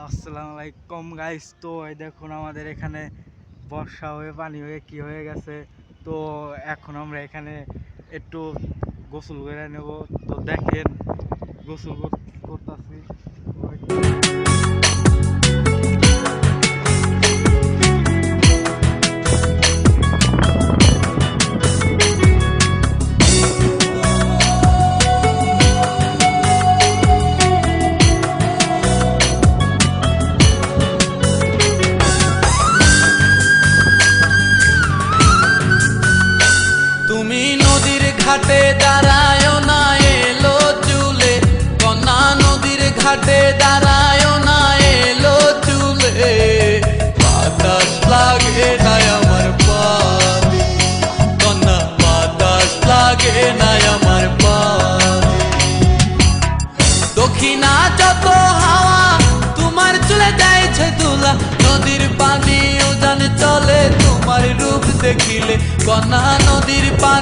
আসসালামু আলাইকুম গাইস তো এই দেখুন আমাদের এখানে বর্ষা হয়ে, পানি হয়ে কি হয়ে গেছে। তো এখন আমরা এখানে একটু গোসল করে নেব। তো দেখেন, গোসল করতেছি। ঘাটে দাঁড়ায় না এলো চুলে। কন্যা নদীর ঘাটে দাঁড়ায় না এলো চুলে। বাতাস লাগে না আমার পানি। কন্যা, বাতাস লাগে না আমার পানি। দক্ষিণা যত হাওয়া, তোমার চলে যাইছে তুলা নদীর পানি উজান চলে, তোমার রূপ দেখিলে। কন্যা নদীর পানি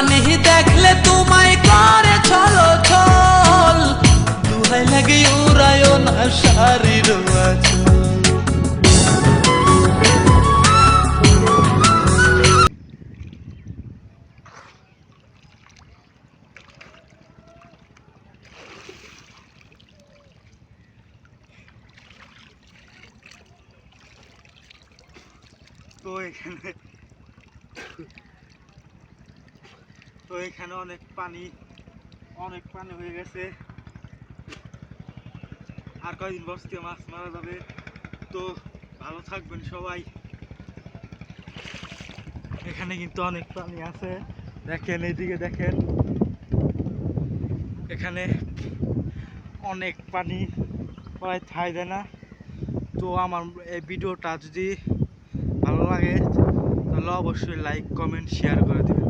নদীর দেখলে তোমায় করে ছলো ছল দুহাই লাগে উড়ায় না আচল তো এখানে তো এখানে অনেক পানি অনেক পানি হয়ে গেছে। আর কয়দিন বসতে মাছ মারা যাবে? তো ভালো থাকবেন সবাই। এখানে কিন্তু অনেক পানি আছে। দেখেন, এইদিকে দেখেন। এখানে অনেক পানি প্রায় থাই দেয় না। তো আমার এই ভিডিওটা যদি ভালো লাগে, তাহলে অবশ্যই লাইক কমেন্ট শেয়ার করে দিবেন।